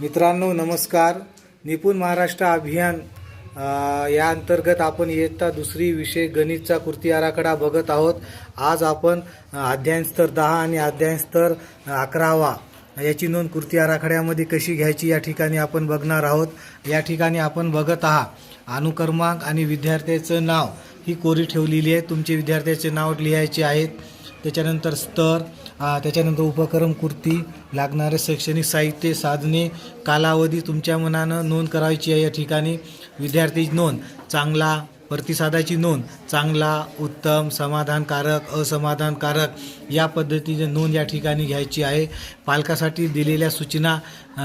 मित्रांनो नमस्कार. निपुण महाराष्ट्र अभियान या अंतर्गत आपण इयत्ता दुसरी विषय गणितचा कृती आराखडा बघत आहोत. आज आपण अ, स्तर दहा आणि अध्ययन स्तर अकरावा याची नोंद कृती आराखड्यामध्ये कशी घ्यायची या ठिकाणी आपण बघणार आहोत. या ठिकाणी आपण बघत आहात अनुक्रमांक आणि विद्यार्थ्याचं नाव. ही कोरी ठेवलेली आहे. तुमचे विद्यार्थ्याचे नाव लिहायचे आहेत. त्याच्यानंतर स्तर त्याच्यानंतर उपक्रम कृती लागणारे शैक्षणिक साहित्य साधने कालावधी तुमच्या मनानं नोंद करायची आहे या ठिकाणी. विद्यार्थी नोंद चांगला प्रतिसादाची नोंद चांगला उत्तम समाधानकारक असमाधानकारक या पद्धतीची नोंद या ठिकाणी घ्यायची आहे. पालकासाठी दिलेल्या सूचना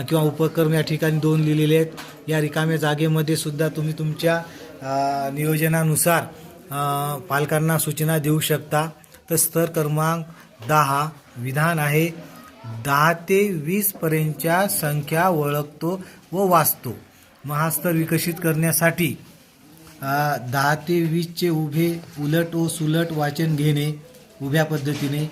किंवा उपक्रम या ठिकाणी दोन लिहिलेले आहेत. या रिकाम्या जागेमध्ये सुद्धा तुम्ही तुमच्या नियोजनानुसार पालकांना सूचना देऊ शकता. तर स्तर क्रमांक दहा विधान आहे. दहा ते वीसपर्यंतच्या संख्या ओळखतो व वाचतो. महास्तर विकसित करण्यासाठी दहा ते वीसचे उभे उलट व सुलट वाचन घेणे उभ्या पद्धतीने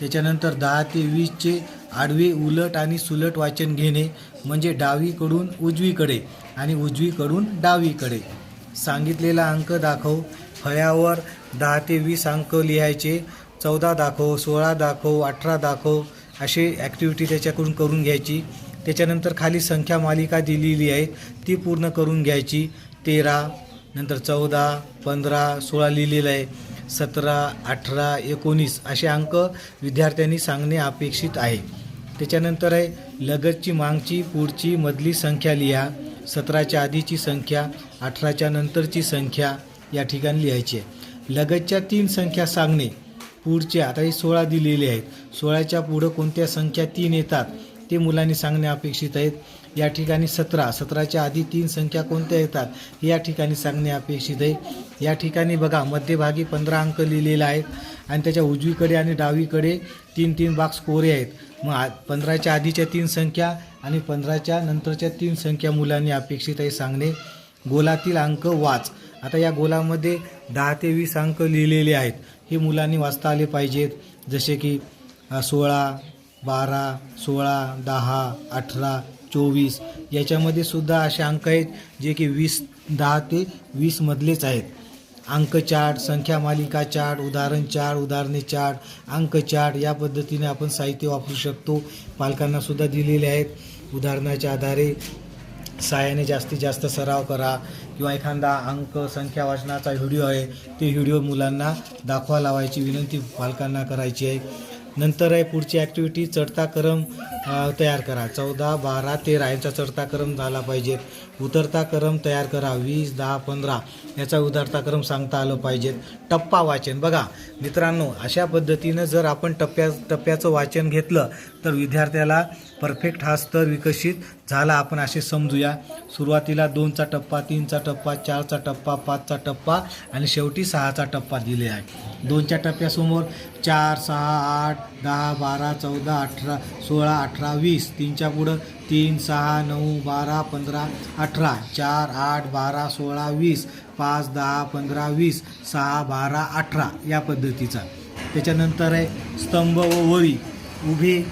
त्याच्यानंतर दहा ते वीसचे आडवे उलट आणि सुलट वाचन घेणे म्हणजे डावीकडून उजवीकडे आणि उजवीकडून डावीकडे. सांगितलेला अंक दाखव. फळ्यावर दहा ते वीस अंक लिहायचे. चौदा दाखव सोळा दाखव अठरा दाखव अशी ॲक्टिव्हिटी त्याच्याकडून करून घ्यायची. त्याच्यानंतर खाली संख्या मालिका दिलेली आहे ती पूर्ण करून घ्यायची. तेरा नंतर चौदा पंधरा सोळा लिहिलेलं आहे सतरा अठरा एकोणीस असे अंक विद्यार्थ्यांनी सांगणे अपेक्षित आहे. त्याच्यानंतर आहे लगतची मागची पुढची मधली संख्या लिहा. सतराच्या आधीची संख्या अठराच्या नंतरची संख्या या ठिकाणी लिहायची आहे. लगतच्या तीन संख्या सांगणे. पुढचे आता हे सोळा दिलेले आहेत. सोळाच्या पुढं कोणत्या संख्या तीन येतात ते मुलांनी सांगणे अपेक्षित आहेत. या ठिकाणी सतरा सतराच्या आधी तीन संख्या कोणत्या येतात हे या ठिकाणी सांगणे अपेक्षित आहे. या ठिकाणी बघा मध्यभागी पंधरा अंक लिहिलेला आहेत आणि त्याच्या उजवीकडे आणि डावीकडे तीन तीन बाक्स कोरे आहेत. मग आ पंधराच्या आधीच्या तीन संख्या आणि पंधराच्या नंतरच्या तीन संख्या मुलांनी अपेक्षित आहे सांगणे. गोलातील अंक वाच. आता या गोलामध्ये दहा ते वीस अंक लिहिलेले आहेत. हे मुलांनी वाचता आले पाहिजेत. जसे की सोळा बारा सोळा दहा अठरा चोवीस याच्यामध्ये सुद्धा असे अंक आहेत जे की वीस दहा ते वीसमधलेच आहेत. अंक चार्ट संख्या मालिका चार्ट उदाहरण चार्ट उदाहरणे चार्ट अंक चार्ट या पद्धतीने आपण साहित्य वापरू शकतो. पालकांना सुद्धा दिलेले आहेत. उदाहरणाच्या आधारे साहाय्याने जास्तीत जास्त सराव करा किंवा एखादा अंक संख्या वाचनाचा व्हिडिओ आहे ते व्हिडिओ मुलांना दाखवा लावायची विनंती पालकांना करायची आहे. नंतर आहे पुढची ॲक्टिव्हिटी चढता क्रम तयार करा. चौदा बारा तेरा यांचा चढता क्रम झाला पाहिजे उतरता क्रम तयार करा. वीस दहा पंधरा याचा उतरता क्रम सांगता आलं पाहिजेत. टप्पा वाचन. बघा मित्रांनो अशा पद्धतीनं जर आपण टप्प्या टप्प्याचं वाचन घेतलं तर विद्यार्थ्याला परफेक्ट हा स्तर विकसित झाला. आपण असे समजूया. सुरुवातीला दोनचा टप्पा तीनचा टप्पा चारचा टप्पा पाचचा टप्पा आणि शेवटी सहाचा टप्पा दिले आहे. दोनच्या टप्प्यासमोर चार सहा आठ दहा बारा चौदा अठरा सोळा अठरा वीस. तीनच्या पुढं तीन सहा नऊ बारा पंधरा अठरा. चार आठ बारा सोळा वीस. पाच दहा पंधरा वीस. सहा बारा अठरा या पद्धतीचा. त्याच्यानंतर आहे स्तंभ व वळी उभे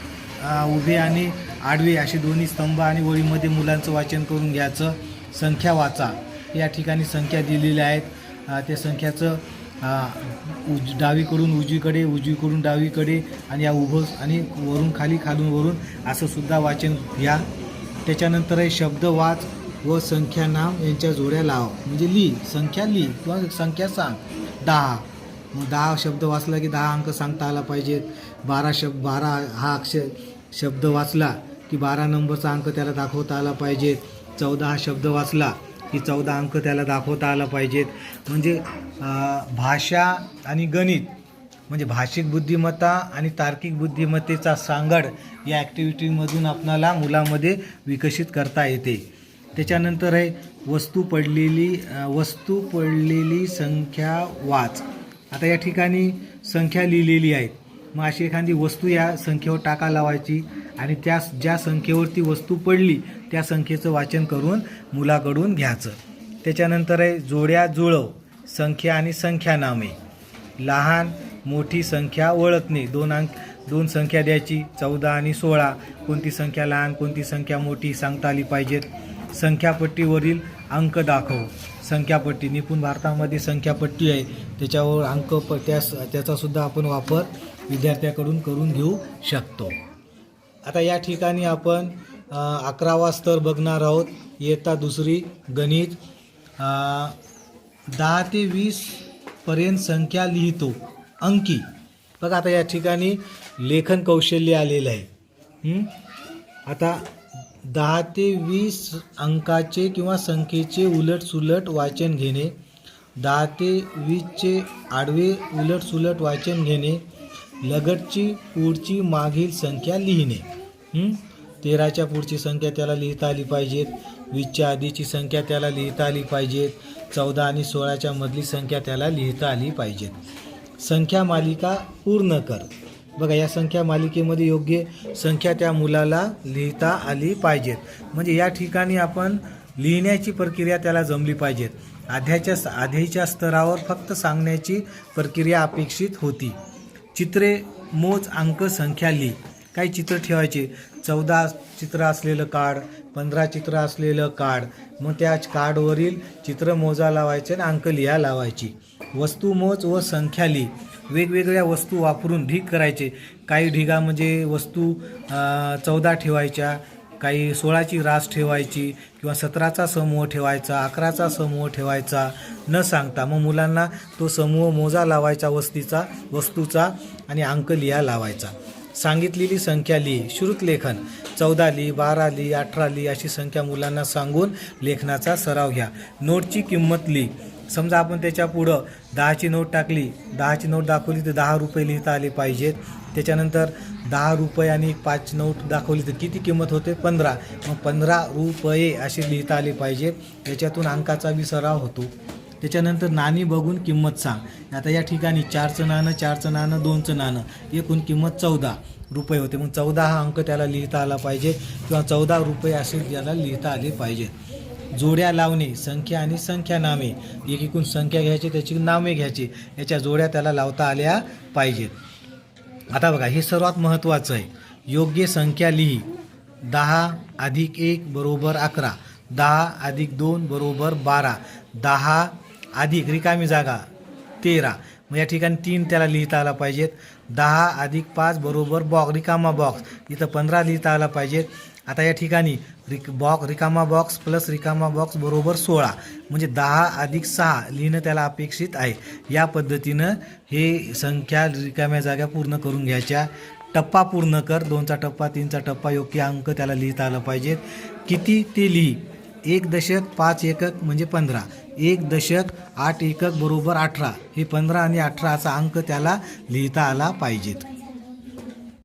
उभे आणि आडवे असे दोन्ही स्तंभ आणि वळीमध्ये मुलांचं वाचन करून घ्यायचं. संख्या वाचा. या ठिकाणी संख्या दिलेल्या आहेत. त्या संख्याचं उज डावीकडून उजवीकडे उजवीकडून डावीकडे आणि या उभं आणि वरून खाली खालून वरून असंसुद्धा वाचन घ्या. त्याच्यानंतर आहे शब्द वाच व संख्या नाम यांच्या जोड्या लाव. म्हणजे ली संख्या ली किंवा संख्या सांग. दहा. मग दहा शब्द वाचला की दहा अंक सांगता आला पाहिजेत. बारा शब्द बारा हा अक्षर शब्द वाचला की बारा नंबरचा अंक त्याला दाखवता आला पाहिजेत चौदा हा शब्द वाचला की चौदा अंक त्याला दाखवता आला पाहिजेत. म्हणजे भाषा आणि गणित म्हणजे भाषिक बुद्धिमत्ता आणि तार्किक बुद्धिमत्तेचा सांगड या ॲक्टिव्हिटीमधून आपणाला मुलामध्ये विकसित करता येते. त्याच्यानंतर आहे वस्तू पडलेली वस्तू पडलेली संख्या वाच. आता या ठिकाणी संख्या लिहिलेली आहेत मग अशी एखादी वस्तू या संख्येवर टाका लावायची आणि त्या ज्या संख्येवरती वस्तू पडली त्या संख्येचं वाचन करून मुलाकडून घ्यायचं. त्याच्यानंतर आहे जोड्या जुळव संख्या आणि संख्या नामे लहान मोठी संख्या ओळखणे दोन अंक दोन संख्या द्यायची चौदा आणि सोळा. कोणती संख्या लहान कोणती संख्या मोठी सांगता आली पाहिजेत. संख्यापट्टीवरील अंक दाखव. संख्यापट्टी निपुण भारतामध्ये संख्यापट्टी आहे. त्याच्यावर अंक प त्यास त्याचासुद्धा आपण वापर विद्यार्थ्याकडून करून घेऊ शकतो. आता या ठिकाणी आपण अकरावा स्तर बघणार आहोत. इयत्ता दुसरी गणित दहा ते वीसपर्यंत संख्या लिहितो. अंकी. बघा आता या ठिकाणी लेखन कौशल्य आलेलं आहे. आता दहा ते वीस अंकाचे किंवा संख्येचे उलट सुलट वाचन घेणे दहा ते वीसचे आडवे उलट सुलट वाचन घेणे लगतची पुढची मागील संख्या लिहिणे. तेराच्या पुढची संख्या त्याला लिहिता आली पाहिजेत. वीसच्या आधीची संख्या त्याला लिहिता आली पाहिजेत. चौदा आणि सोळाच्या मधली संख्या त्याला लिहिता आली पाहिजेत. संख्या मालिका पूर्ण कर. बघा या संख्या मालिकेमध्ये योग्य संख्या त्या मुलाला लिहिता आली पाहिजेत. म्हणजे या ठिकाणी आपण लिहिण्याची प्रक्रिया त्याला जमली पाहिजेत. आध्याच्या आधीच्या स्तरावर फक्त सांगण्याची प्रक्रिया अपेक्षित होती. चित्रे मोज अंक संख्या लिही काही चित्र ठेवायचे. चौदा चित्र असलेलं कार्ड पंधरा चित्र असलेलं कार्ड. मग त्या कार्डवरील चित्र मोजा लावायचे आणि अंक लिहा लावायची. वस्तू मोज व संख्या लिही वेगवेगळ्या वस्तू वापरून ढीग करायचे. काही ढिगा म्हणजे वस्तू चौदा ठेवायच्या. काही सोळाची रास ठेवायची किंवा सतराचा समूह ठेवायचा अकराचा समूह ठेवायचा न सांगता मग मुलांना तो समूह मोजा लावायचा वस्तीचा वस्तूचा आणि अंक लिहा लावायचा. सांगितलेली संख्या लिही. श्रुतलेखन चौदा लिही बारा ली अठरा लिही अशी संख्या मुलांना सांगून लेखनाचा सराव घ्या. नोटची किंमत लिही. समजा आपण त्याच्या पुढं दहाची नोट टाकली दहाची नोट दाखवली तर दहा रुपये लिहिता आले पाहिजेत. त्याच्यानंतर दहा रुपये आणि एक पाच नोट दाखवली तर किती किंमत होते? पंधरा. मग पंधरा रुपये असे लिहिता आले पाहिजेत. त्याच्यातून अंकाचा विसराव होतो. त्याच्यानंतर नाणी बघून किंमत सांग. आता या ठिकाणी चारचं नाणं चारचं नाणं दोनचं नाणं एकूण किंमत चौदा रुपये होते. मग चौदा हा अंक त्याला लिहिता आला पाहिजे किंवा चौदा रुपये असे त्याला लिहिता आले पाहिजेत. जोड्या लावणे संख्या आणि संख्या नामे. एक एकूण संख्या घ्यायची त्याची नामे घ्यायची. याच्या जोड्या त्याला लावता आल्या पाहिजेत. आता बघा हे सर्वात महत्त्वाचं आहे. योग्य संख्या लिही. दहा अधिक एक बरोबर अकरा. दहा अधिक दोन बरोबर बारा. दहा अधिक रिकामी जागा तेरा. मग या ठिकाणी तीन त्याला लिहिता आला पाहिजेत. दहा अधिक पाच बरोबर बॉक्स रिकामा बॉक्स इथं पंधरा लिहिता आला पाहिजेत. आता या ठिकाणी रिक बॉक्स रिकामा बॉक्स प्लस रिकामा बॉक्स बरोबर सोळा म्हणजे दहा अधिक सहा लिहिणं त्याला अपेक्षित आहे. या पद्धतीनं हे संख्या रिकाम्या जागा पूर्ण करून घ्यायच्या. टप्पा पूर्ण कर दोनचा टप्पा तीनचा टप्पा योग्य अंक त्याला लिहिता आलं पाहिजेत किती ते लिही? एक दशक पाच एकक म्हणजे पंधरा. एक दशक आठ एकक बरोबर अठरा. हे पंधरा आणि अठराचा अंक त्याला लिहिता आला पाहिजेत.